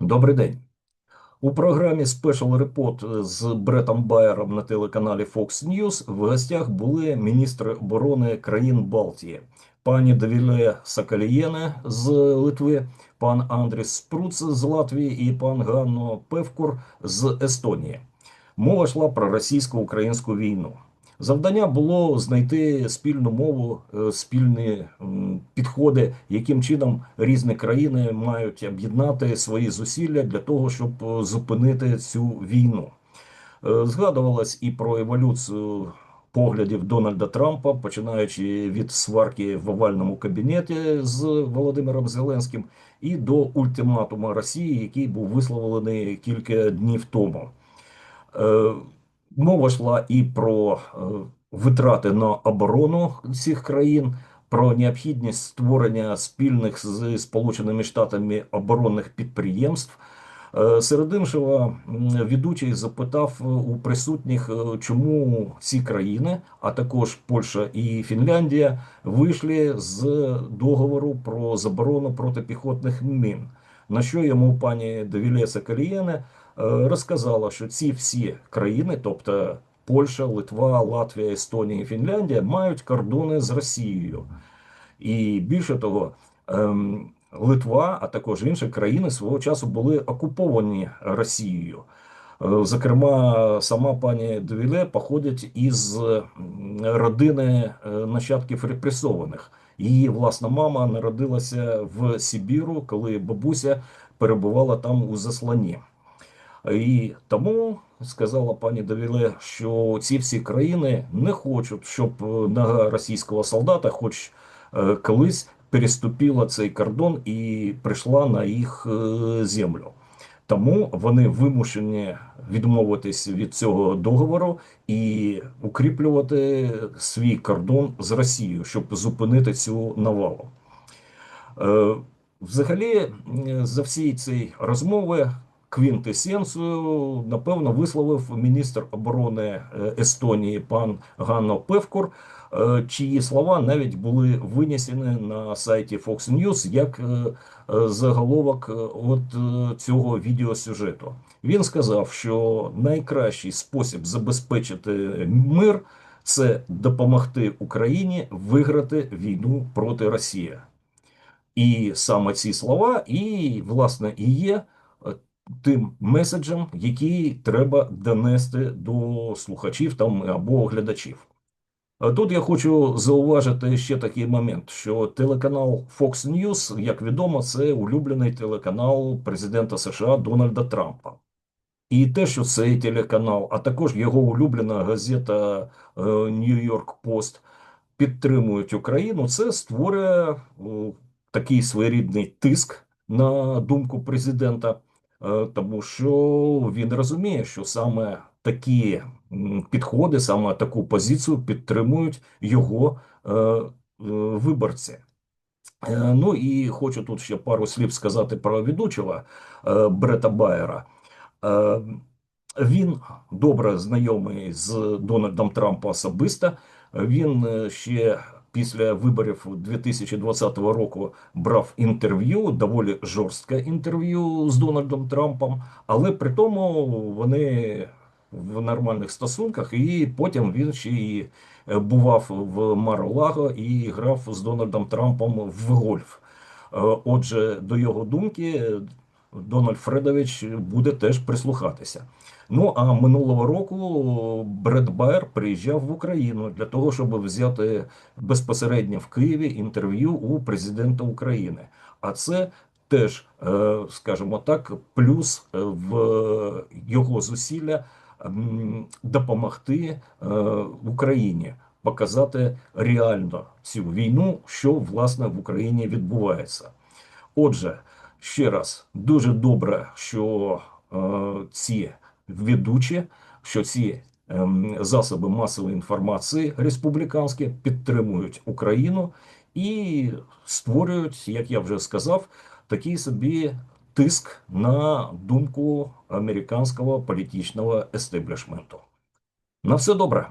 Добрий день. У програмі Special Report з Бретом Байером на телеканалі Fox News в гостях були міністри оборони країн Балтії, пані Давіле Сакалієне з Литви, пан Андріс Спруц з Латвії і пан Ганно Певкур з Естонії. Мова йшла про російсько-українську війну. Завдання було знайти спільну мову, е, спільні підходи, яким чином різні країни мають об'єднати свої зусилля для того, щоб е, зупинити цю війну. Е, Згадувалось і про еволюцію поглядів Дональда Трампа, починаючи від сварки в овальному кабінеті з Володимиром Зеленським, і до ультиматуму Росії, який був висловлений кілька днів тому. Е, Мова йшла і про е, витрати на оборону цих країн, про необхідність створення спільних з Сполученими Штатами оборонних підприємств. Е, Серед іншого, ведучий запитав у присутніх, е, чому ці країни, а також Польща і Фінляндія, вийшли з договору про заборону протипіхотних мін. На що йому пані Девілеса Калієне е, розказала, що ці всі країни, тобто Польща, Литва, Латвія, Естонія Фінляндія, мають кордони з Росією. І більше того, ем, Литва, а також інші країни свого часу були окуповані Росією. Е, Зокрема, сама пані Девіле походить із родини е, нащадків репресованих. Її власна мама народилася в Сибіру, коли бабуся перебувала там у засланні. І тому сказала пані Давіле, що ці всі країни не хочуть, щоб е, нога російського солдата, хоч е, колись переступила цей кордон і прийшла на їх е, землю. Тому вони вимушені відмовитись від цього договору і укріплювати свій кордон з Росією, щоб зупинити цю навалу. Взагалі, за всі ці розмови квінтесенцію, напевно, висловив міністр оборони е, Естонії пан Ганно Певкур, е, чиї слова навіть були винесені на сайті Fox News як е, заголовок от цього відеосюжету. Він сказав, що найкращий спосіб забезпечити мир це допомогти Україні виграти війну проти Росії. І саме ці слова, і, власне, і є тим меседжем, який треба донести до слухачів там або глядачів. Тут я хочу зауважити ще такий момент, що телеканал Fox News, як відомо, це улюблений телеканал президента США Дональда Трампа. І те, що цей телеканал, а також його улюблена газета е, New York Post підтримують Україну, це створює такий своєрідний тиск на думку президента, тому що він розуміє, що саме такі підходи, саме таку позицію підтримують його е, е, виборці. Е, Ну і хочу тут ще пару слів сказати про ведучого е, Брета Байера. Е, Він добре знайомий з Дональдом Трампом особисто. Він е, ще після виборів 2020 року брав інтерв'ю, доволі жорстке інтерв'ю з Дональдом Трампом, але при тому вони в нормальних стосунках, і потім він ще і е, бував в Маро-Лаго і грав з Дональдом Трампом в гольф. Е, Отже, до його думки, Дональд Фредович буде теж прислухатися. Ну а минулого року Бред Байер приїжджав в Україну для того, щоб взяти безпосередньо в Києві інтерв'ю у президента України. А це теж, е, скажімо так, плюс е, в його зусилля допомогти е, Україні показати реально цю війну, що власне в Україні відбувається. Отже, ще раз дуже добре, що е, ці ведучі, що ці ем, засоби масової інформації республіканські підтримують Україну і створюють, як я вже сказав, такий собі тиск на думку американського політичного естеблішменту. На все добре.